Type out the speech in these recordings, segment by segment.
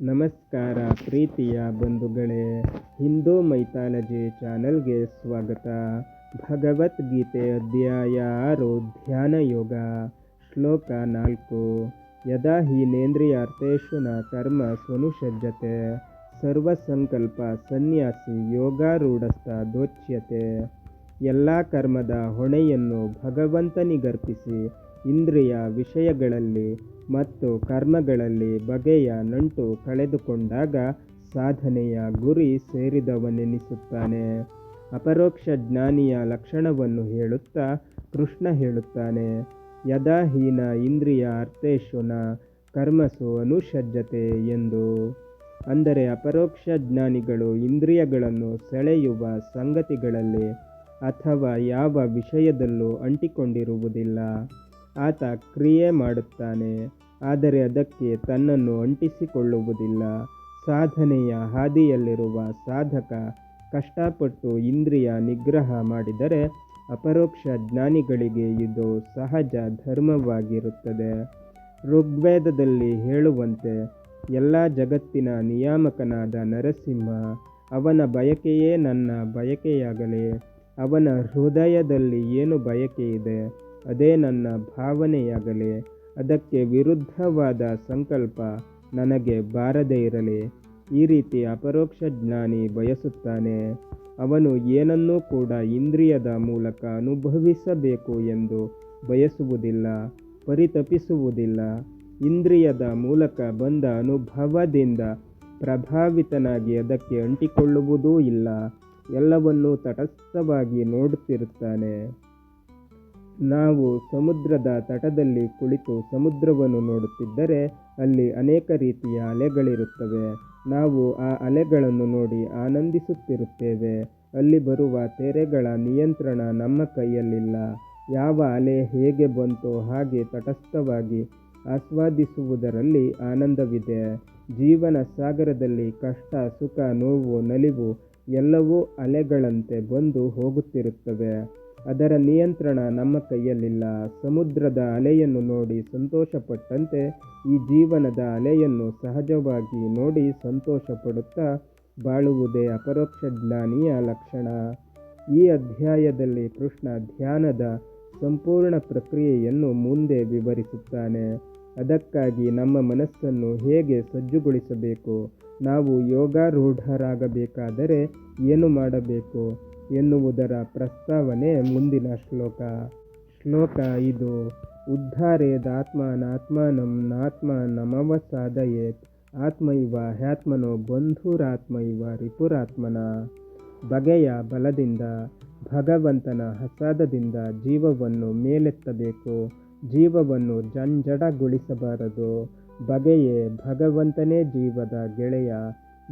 ನಮಸ್ಕಾರ ಪ್ರೀತಿಯ ಬಂಧುಗಳೇ, ಹಿಂದೂ ಮೈಥಾಲಜಿ ಚಾನಲ್ಗೆ ಸ್ವಾಗತ. ಭಗವದ್ಗೀತೆ ಅಧ್ಯಾಯ ಆರು, ಧ್ಯಾನ ಯೋಗ, ಶ್ಲೋಕ ನಾಲ್ಕು. ಯದಾ ಹೀನೇಂದ್ರಿಯಾರ್ಥೇಷು ನ ಕರ್ಮ ಸ್ವನುಷಜ್ಜತೆ ಸರ್ವಸಂಕಲ್ಪ ಸನ್ಯಾಸಿ ಯೋಗಾರೂಢಸ್ಥ ದೋಚ್ಯತೆ. ಎಲ್ಲ ಕರ್ಮದ ಹೊಣೆಯನ್ನು ಭಗವಂತನಿಗರ್ಪಿಸಿ ಇಂದ್ರಿಯ ವಿಷಯಗಳಲ್ಲಿ ಮತ್ತು ಕರ್ಮಗಳಲ್ಲಿ ಬಗೆಯ ನಂಟು ಕಳೆದುಕೊಂಡಾಗ ಸಾಧನೆಯ ಗುರಿ ಸೇರಿದವನೆನಿಸುತ್ತಾನೆ. ಅಪರೋಕ್ಷ ಜ್ಞಾನಿಯ ಲಕ್ಷಣವನ್ನು ಹೇಳುತ್ತಾ ಕೃಷ್ಣ ಹೇಳುತ್ತಾನೆ, ಯದಾ ಹೀನ ಇಂದ್ರಿಯ ಅರ್ಥೇಶುನ ಕರ್ಮಸು ಅನುಷಜ್ಜತೆ ಎಂದು. ಅಂದರೆ ಅಪರೋಕ್ಷ ಜ್ಞಾನಿಗಳು ಇಂದ್ರಿಯಗಳನ್ನು ಸೆಳೆಯುವ ಸಂಗತಿಗಳಲ್ಲಿ ಅಥವಾ ಯಾವ ವಿಷಯದಲ್ಲೂ ಅಂಟಿಕೊಂಡಿರುವುದಿಲ್ಲ. ಆತ ಕ್ರಿಯೆ ಮಾಡುತ್ತಾನೆ, ಆದರೆ ಅದಕ್ಕೆ ತನ್ನನ್ನು ಅಂಟಿಸಿಕೊಳ್ಳುವುದಿಲ್ಲ. ಸಾಧನೆಯ ಹಾದಿಯಲ್ಲಿರುವ ಸಾಧಕ ಕಷ್ಟಪಟ್ಟು ಇಂದ್ರಿಯ ನಿಗ್ರಹ ಮಾಡಿದರೆ ಅಪರೋಕ್ಷ ಜ್ಞಾನಿಗಳಿಗೆ ಇದು ಸಹಜ ಧರ್ಮವಾಗಿರುತ್ತದೆ. ಋಗ್ವೇದದಲ್ಲಿ ಹೇಳುವಂತೆ ಎಲ್ಲ ಜಗತ್ತಿನ ನಿಯಾಮಕನಾದ ನರಸಿಂಹ ಅವನ ಬಯಕೆಯೇ ನನ್ನ ಬಯಕೆಯಾಗಲಿ, ಅವನ ಹೃದಯದಲ್ಲಿ ಏನು ಬಯಕೆಯಿದೆ ಅದೇ ನನ್ನ ಭಾವನೆಯಾಗಲಿ, ಅದಕ್ಕೆ ವಿರುದ್ಧವಾದ ಸಂಕಲ್ಪ ನನಗೆ ಬಾರದೇ ಇರಲಿ. ಈ ರೀತಿ ಅಪರೋಕ್ಷ ಜ್ಞಾನಿ ಬಯಸುತ್ತಾನೆ. ಅವನು ಏನನ್ನೂ ಕೂಡ ಇಂದ್ರಿಯದ ಮೂಲಕ ಅನುಭವಿಸಬೇಕು ಎಂದು ಬಯಸುವುದಿಲ್ಲ, ಪರಿತಪಿಸುವುದಿಲ್ಲ. ಇಂದ್ರಿಯದ ಮೂಲಕ ಬಂದ ಅನುಭವದಿಂದ ಪ್ರಭಾವಿತನಾಗಿ ಅದಕ್ಕೆ ಅಂಟಿಕೊಳ್ಳುವುದೂ ಇಲ್ಲ, ಎಲ್ಲವನ್ನೂ ತಟಸ್ಥವಾಗಿ ನೋಡುತ್ತಿರುತ್ತಾನೆ. ನಾವು ಸಮುದ್ರದ ತಟದಲ್ಲಿ ಕುಳಿತು ಸಮುದ್ರವನ್ನು ನೋಡುತ್ತಿದ್ದರೆ ಅಲ್ಲಿ ಅನೇಕ ರೀತಿಯ ಅಲೆಗಳಿರುತ್ತವೆ. ನಾವು ಆ ಅಲೆಗಳನ್ನು ನೋಡಿ ಆನಂದಿಸುತ್ತಿರುತ್ತೇವೆ. ಅಲ್ಲಿ ಬರುವ ತೆರೆಗಳ ನಿಯಂತ್ರಣ ನಮ್ಮ ಕೈಯಲ್ಲಿಲ್ಲ. ಯಾವ ಅಲೆ ಹೇಗೆ ಬಂತೋ ಹಾಗೆ ತಟಸ್ಥವಾಗಿ ಆಸ್ವಾದಿಸುವುದರಲ್ಲಿ ಆನಂದವಿದೆ. ಜೀವನ ಸಾಗರದಲ್ಲಿ ಕಷ್ಟ, ಸುಖ, ನೋವು, ನಲಿವು ಎಲ್ಲವೂ ಅಲೆಗಳಂತೆ ಬಂದು ಹೋಗುತ್ತಿರುತ್ತವೆ. ಅದರ ನಿಯಂತ್ರಣ ನಮ್ಮ ಕೈಯಲ್ಲಿಲ್ಲ. ಸಮುದ್ರದ ಅಲೆಯನ್ನು ನೋಡಿ ಸಂತೋಷಪಟ್ಟಂತೆ ಈ ಜೀವನದ ಅಲೆಯನ್ನು ಸಹಜವಾಗಿ ನೋಡಿ ಸಂತೋಷಪಡುತ್ತಾ ಬಾಳುವುದೇ ಅಪರೋಕ್ಷ ಜ್ಞಾನಿಯ ಲಕ್ಷಣ. ಈ ಅಧ್ಯಾಯದಲ್ಲಿ ಕೃಷ್ಣ ಧ್ಯಾನದ ಸಂಪೂರ್ಣ ಪ್ರಕ್ರಿಯೆಯನ್ನು ಮುಂದೆ ವಿವರಿಸುತ್ತಾನೆ. ಅದಕ್ಕಾಗಿ ನಮ್ಮ ಮನಸ್ಸನ್ನು ಹೇಗೆ ಸಜ್ಜುಗೊಳಿಸಬೇಕು? ನಾವು ಯೋಗಾರೂಢರಾಗಬೇಕಾದರೆ ಏನು ಮಾಡಬೇಕು? ಎನ್ನುವುದರ ಪ್ರಸ್ತಾವನೆ ಮುಂದಿನ ಶ್ಲೋಕ. ಶ್ಲೋಕ ಇದು ಉದ್ಧಾರೇದಾತ್ಮನಾತ್ಮನಂ ಸಾಧಯೇತ್ ಆತ್ಮೈವ ಹ್ಯಾತ್ಮನೋ ಬಂಧುರಾತ್ಮೈವ ರಿಪುರಾತ್ಮನ. ಬಗೆಯ ಬಲದಿಂದ, ಭಗವಂತನ ಹಸಾದದಿಂದ ಜೀವವನ್ನು ಮೇಲೆತ್ತಬೇಕು, ಜೀವವನ್ನು ಜಂಜಡಗೊಳಿಸಬಾರದು. ಬಗೆಯೇ ಭಗವಂತನೇ ಜೀವದ ಗೆಳೆಯ,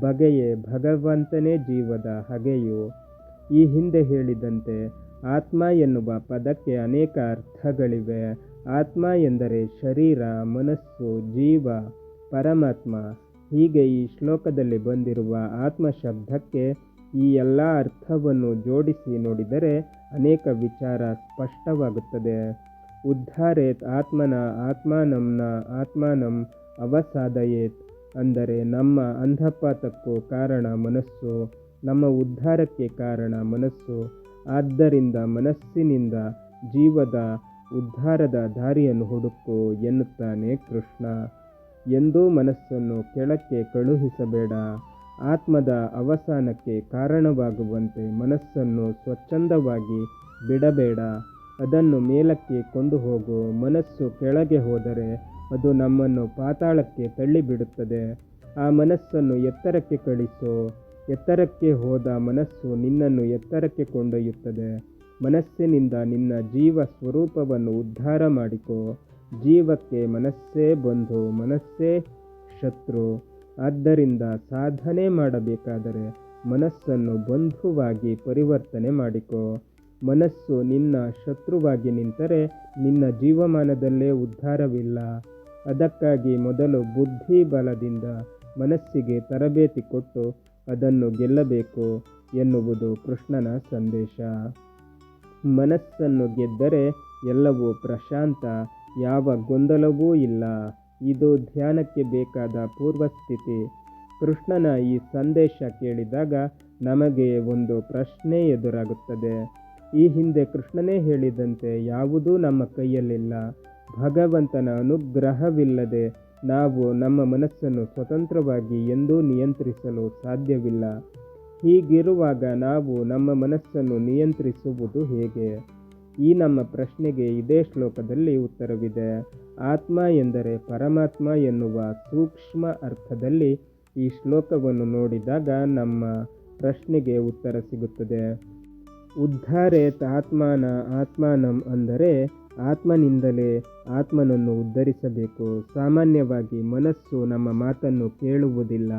ಬಗೆಯೇ ಭಗವಂತನೇ ಜೀವದ ಹಗೆಯು ಈ ಹಿಂದೆ ಹೇಳಿದಂತೆ ಆತ್ಮ ಎನ್ನುವ ಪದಕ್ಕೆ ಅನೇಕ ಅರ್ಥಗಳಿವೆ. ಆತ್ಮ ಎಂದರೆ ಶರೀರ, ಮನಸ್ಸು, ಜೀವ, ಪರಮಾತ್ಮ. ಹೀಗೆ ಈ ಶ್ಲೋಕದಲ್ಲಿ ಬಂದಿರುವ ಆತ್ಮ ಶಬ್ದಕ್ಕೆ ಈ ಎಲ್ಲ ಅರ್ಥವನ್ನು ಜೋಡಿಸಿ ನೋಡಿದರೆ ಅನೇಕ ವಿಚಾರ ಸ್ಪಷ್ಟವಾಗುತ್ತದೆ. ಉದ್ಧಾರೇತ್ ಆತ್ಮನ ಆತ್ಮಾನಂನ ಆತ್ಮಾನಂ ಅವಸಾದಯೇತ್. ಅಂದರೆ ನಮ್ಮ ಅಂಧಪಾತಕ್ಕೂ ಕಾರಣ ಮನಸ್ಸು. ನಮ್ಮ ಉದ್ಧಾರಕ್ಕೆ ಕಾರಣ ಮನಸ್ಸು. ಆದ್ದರಿಂದ ಮನಸ್ಸಿನಿಂದ ಜೀವದ ಉದ್ಧಾರದ ದಾರಿಯನ್ನು ಹುಡುಕು ಎನ್ನುತ್ತಾನೆ ಕೃಷ್ಣ. ಎಂದೂ ಮನಸ್ಸನ್ನು ಕೆಳಕ್ಕೆ ಕಳುಹಿಸಬೇಡ. ಆತ್ಮದ ಅವಸಾನಕ್ಕೆ ಕಾರಣವಾಗುವಂತೆ ಮನಸ್ಸನ್ನು ಸ್ವಚ್ಛಂದವಾಗಿ ಬಿಡಬೇಡ. ಅದನ್ನು ಮೇಲಕ್ಕೆ ಕೊಂಡು ಹೋಗು. ಮನಸ್ಸು ಕೆಳಗೆ ಹೋದರೆ ಅದು ನಮ್ಮನ್ನು ಪಾತಾಳಕ್ಕೆ ತಳ್ಳಿಬಿಡುತ್ತದೆ. ಆ ಮನಸ್ಸನ್ನು ಎತ್ತರಕ್ಕೆ ಕಳಿಸು. ಎತ್ತರಕ್ಕೆ ಹೋದ ಮನಸ್ಸು ನಿನ್ನನ್ನು ಎತ್ತರಕ್ಕೆ ಕೊಂಡೊಯ್ಯುತ್ತದೆ. ಮನಸ್ಸಿನಿಂದ ನಿನ್ನ ಜೀವ ಸ್ವರೂಪವನ್ನು ಉದ್ಧಾರ ಮಾಡಿಕೊ. ಜೀವಕ್ಕೆ ಮನಸ್ಸೇ ಬಂಧು, ಮನಸ್ಸೇ ಶತ್ರು. ಆದ್ದರಿಂದ ಸಾಧನೆ ಮಾಡಬೇಕಾದರೆ ಮನಸ್ಸನ್ನು ಬಂಧುವಾಗಿ ಪರಿವರ್ತನೆ ಮಾಡಿಕೊ. ಮನಸ್ಸು ನಿನ್ನ ಶತ್ರುವಾಗಿ ನಿಂತರೆ ನಿನ್ನ ಜೀವಮಾನದಲ್ಲೇ ಉದ್ಧಾರವಿಲ್ಲ. ಅದಕ್ಕಾಗಿ ಮೊದಲು ಬುದ್ಧಿ ಬಲದಿಂದ ಮನಸ್ಸಿಗೆ ತರಬೇತಿ ಕೊಟ್ಟು ಅದನ್ನು ಗೆಲ್ಲಬೇಕು ಎನ್ನುವುದು ಕೃಷ್ಣನ ಸಂದೇಶ. ಮನಸ್ಸನ್ನು ಗೆದ್ದರೆ ಎಲ್ಲವೂ ಪ್ರಶಾಂತ, ಯಾವ ಗೊಂದಲವೂ ಇಲ್ಲ. ಇದು ಧ್ಯಾನಕ್ಕೆ ಬೇಕಾದ ಪೂರ್ವಸ್ಥಿತಿ. ಕೃಷ್ಣನ ಈ ಸಂದೇಶ ಕೇಳಿದಾಗ ನಮಗೆ ಒಂದು ಪ್ರಶ್ನೆ ಎದುರಾಗುತ್ತದೆ. ಈ ಹಿಂದೆ ಕೃಷ್ಣನೇ ಹೇಳಿದಂತೆ ಯಾವುದೂ ನಮ್ಮ ಕೈಯಲ್ಲಿಲ್ಲ. ಭಗವಂತನ ಅನುಗ್ರಹವಿಲ್ಲದೆ ನಾವು ನಮ್ಮ ಮನಸ್ಸನ್ನು ಸ್ವತಂತ್ರವಾಗಿ ಎಂದೂ ನಿಯಂತ್ರಿಸಲು ಸಾಧ್ಯವಿಲ್ಲ. ಹೀಗಿರುವಾಗ ನಾವು ನಮ್ಮ ಮನಸ್ಸನ್ನು ನಿಯಂತ್ರಿಸುವುದು ಹೇಗೆ? ಈ ನಮ್ಮ ಪ್ರಶ್ನೆಗೆ ಇದೇ ಶ್ಲೋಕದಲ್ಲಿ ಉತ್ತರವಿದೆ. ಆತ್ಮ ಎಂದರೆ ಪರಮಾತ್ಮ ಎನ್ನುವ ಸೂಕ್ಷ್ಮ ಅರ್ಥದಲ್ಲಿ ಈ ಶ್ಲೋಕವನ್ನು ನೋಡಿದಾಗ ನಮ್ಮ ಪ್ರಶ್ನೆಗೆ ಉತ್ತರ ಸಿಗುತ್ತದೆ. ಉದ್ಧಾರೇತ್ ಆತ್ಮಾನ ಆತ್ಮಾನಂ ಅಂದರೆ ಆತ್ಮನಿಂದಲೇ ಆತ್ಮನನ್ನು ಉದ್ಧರಿಸಬೇಕು. ಸಾಮಾನ್ಯವಾಗಿ ಮನಸ್ಸು ನಮ್ಮ ಮಾತನ್ನು ಕೇಳುವುದಿಲ್ಲ.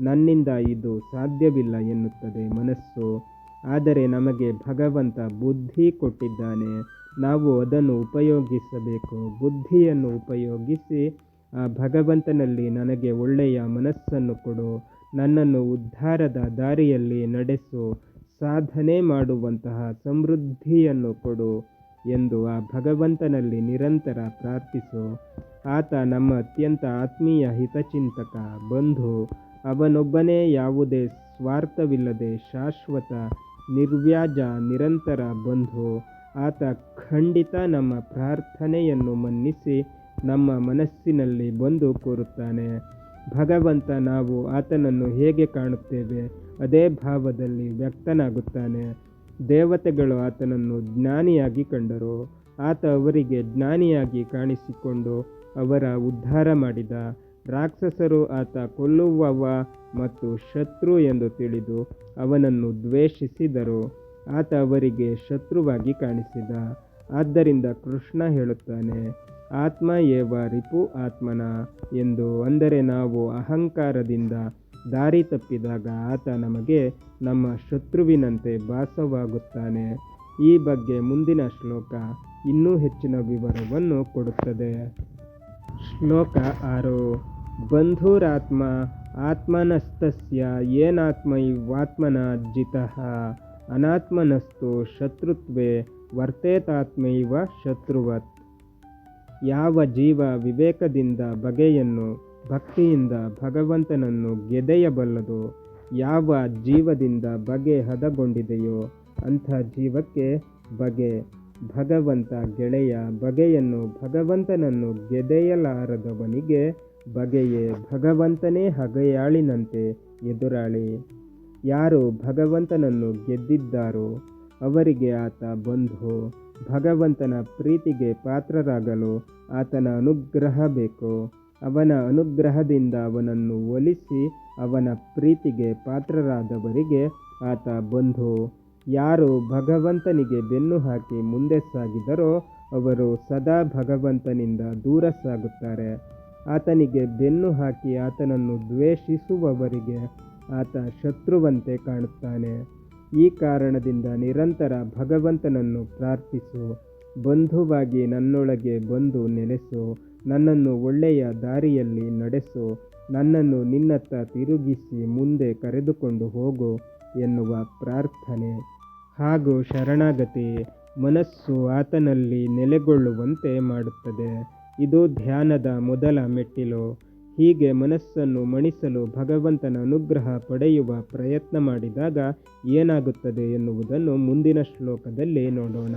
ನನ್ನಿಂದ ಇದು ಸಾಧ್ಯವಿಲ್ಲ ಎನ್ನುತ್ತದೆ ಮನಸ್ಸು. ಆದರೆ ನಮಗೆ ಭಗವಂತ ಬುದ್ಧಿ ಕೊಟ್ಟಿದ್ದಾನೆ. ನಾವು ಅದನ್ನು ಉಪಯೋಗಿಸಬೇಕು. ಬುದ್ಧಿಯನ್ನು ಉಪಯೋಗಿಸಿ ಆ ಭಗವಂತನಲ್ಲಿ ನನಗೆ ಒಳ್ಳೆಯ ಮನಸ್ಸನ್ನು ಕೊಡು. ನನ್ನನ್ನು ಉದ್ಧಾರದ ದಾರಿಯಲ್ಲಿ ನಡೆಸು. ಸಾಧನೆ ಮಾಡುವಂತಹ ಸಮೃದ್ಧಿಯನ್ನು ಕೊಡು. ಎಂದು ಆ ಭಗವಂತನಲ್ಲಿ ನಿರಂತರ ಪ್ರಾರ್ಥಿಸು. ಆತ ನಮ್ಮ ಅತ್ಯಂತ ಆತ್ಮೀಯ ಹಿತಚಿಂತಕ, ಬಂಧು, ಅವನೊಬ್ಬನೇ ಯಾವುದೇ ಸ್ವಾರ್ಥವಿಲ್ಲದೆ ಶಾಶ್ವತ, ನಿರ್ವ್ಯಾಜ, ನಿರಂತರ ಬಂಧು. ಆತ ಖಂಡಿತ ನಮ್ಮ ಪ್ರಾರ್ಥನೆಯನ್ನು ಮನ್ನಿಸಿ ನಮ್ಮ ಮನಸ್ಸಿನಲ್ಲಿ ಬಂದು ಕೂರುತ್ತಾನೆ. ಭಗವಂತ, ನಾವು ಆತನನ್ನು ಹೇಗೆ ಕಾಣುತ್ತೇವೆ? ಅದೇ ಭಾವದಲ್ಲಿ ವ್ಯಕ್ತನಾಗುತ್ತಾನೆ. ದೇವತೆಗಳು ಆತನನ್ನು ಜ್ಞಾನಿಯಾಗಿ ಕಂಡರು. ಆತ ಅವರಿಗೆ ಜ್ಞಾನಿಯಾಗಿ ಕಾಣಿಸಿಕೊಂಡು ಅವರ ಉದ್ಧಾರ ಮಾಡಿದ. ರಾಕ್ಷಸರು ಆತ ಕೊಲ್ಲುವವ ಮತ್ತು ಶತ್ರು ಎಂದು ತಿಳಿದು ಅವನನ್ನು ದ್ವೇಷಿಸಿದರು. ಆತ ಅವರಿಗೆ ಶತ್ರುವಾಗಿ ಕಾಣಿಸಿದ. ಆದ್ದರಿಂದ ಕೃಷ್ಣ ಹೇಳುತ್ತಾನೆ, ಆತ್ಮ ಏವ ರಿಪು ಆತ್ಮನ? ಎಂದು. ಅಂದರೆ ನಾವು ಅಹಂಕಾರದಿಂದ ದಾರಿ ತಪ್ಪಿದಾಗ ಆತ ನಮಗೆ ನಮ್ಮ ಶತ್ರುವಿನಂತೆ ಭಾಸವಾಗುತ್ತಾನೆ. ಈ ಬಗ್ಗೆ ಮುಂದಿನ ಶ್ಲೋಕ ಇನ್ನೂ ಹೆಚ್ಚಿನ ವಿವರವನ್ನು ಕೊಡುತ್ತದೆ. ಶ್ಲೋಕ ಆರು. ಬಂಧುರಾತ್ಮ ಆತ್ಮನಸ್ತಸ್ಯ ಏನಾತ್ಮೈವಾತ್ಮನ ಜಿತಃ ಅನಾತ್ಮನಸ್ತು ಶತ್ರುತ್ವೇ ವರ್ತೇತಾತ್ಮೈವ ಶತ್ರುವತ್. ಯಾವ ಜೀವ ವಿವೇಕದಿಂದ ಬಗೆಯನ್ನು ಭಕ್ತಿಯಿಂದ ಭಗವಂತನನ್ನು ಗೆದೆಯಬಲ್ಲದು. ಯಾವ ಜೀವದಿಂದ ಬಗೆ ಹದಗೊಂಡಿದೆಯೋ ಅಂಥ ಜೀವಕ್ಕೆ ಬಗೆ. ಭಗವಂತ ಗೆಳೆಯ ಬಗೆಯನ್ನು ಭಗವಂತನನ್ನು ಗೆದೆಯಲಾರದವನಿಗೆ ಬಗೆಯೇ ಭಗವಂತನೇ ಹಗೆಯಾಳಿನಂತೆ ಎದುರಾಳಿ. ಯಾರು ಭಗವಂತನನ್ನು ಗೆದ್ದಿದ್ದಾರೋ ಅವರಿಗೆ ಆತ ಬಂಧು. ಭಗವಂತನ ಪ್ರೀತಿಗೆ ಪಾತ್ರರಾಗಲು ಆತನ ಅನುಗ್ರಹ ಬೇಕು. ಅವನ ಅನುಗ್ರಹದಿಂದ ಅವನನ್ನು ಒಲಿಸಿ ಅವನ ಪ್ರೀತಿಗೆ ಪಾತ್ರರಾದವರಿಗೆ ಆತ ಬಂಧು ಯಾರು ಭಗವಂತನಿಗೆ ಬೆನ್ನು ಹಾಕಿ ಮುಂದೆ ಸಾಗಿದರೋ ಅವರು ಸದಾ ಭಗವಂತನಿಂದ ದೂರ ಸಾಗುತ್ತಾರೆ. ಆತನಿಗೆ ಬೆನ್ನು ಹಾಕಿ ಆತನನ್ನು ದ್ವೇಷಿಸುವವರಿಗೆ ಆತ ಶತ್ರುವಂತೆ ಕಾಣುತ್ತಾನೆ. ಈ ಕಾರಣದಿಂದ ನಿರಂತರ ಭಗವಂತನನ್ನು ಪ್ರಾರ್ಥಿಸು, ಬಂಧುವಾಗಿ ನನ್ನೊಳಗೆ ಬಂದು ನೆಲೆಸು. ನನ್ನನ್ನು ಒಳ್ಳೆಯ ದಾರಿಯಲ್ಲಿ ನಡೆಸು, ನನ್ನನ್ನು ನಿನ್ನತ್ತ ತಿರುಗಿಸಿ ಮುಂದೆ ಕರೆದುಕೊಂಡು ಹೋಗು ಎನ್ನುವ ಪ್ರಾರ್ಥನೆ. ಹಾಗೂ ಶರಣಾಗತಿ ಮನಸ್ಸು ಆತನಲ್ಲಿ ನೆಲೆಗೊಳ್ಳುವಂತೆ ಮಾಡುತ್ತದೆ. ಇದು ಧ್ಯಾನದ ಮೊದಲ ಮೆಟ್ಟಿಲು. ಹೀಗೆ ಮನಸ್ಸನ್ನು ಮಣಿಸಲು ಭಗವಂತನ ಅನುಗ್ರಹ ಪಡೆಯುವ ಪ್ರಯತ್ನ ಮಾಡಿದಾಗ ಏನಾಗುತ್ತದೆ ಎನ್ನುವುದನ್ನು ಮುಂದಿನ ಶ್ಲೋಕದಲ್ಲಿ ನೋಡೋಣ.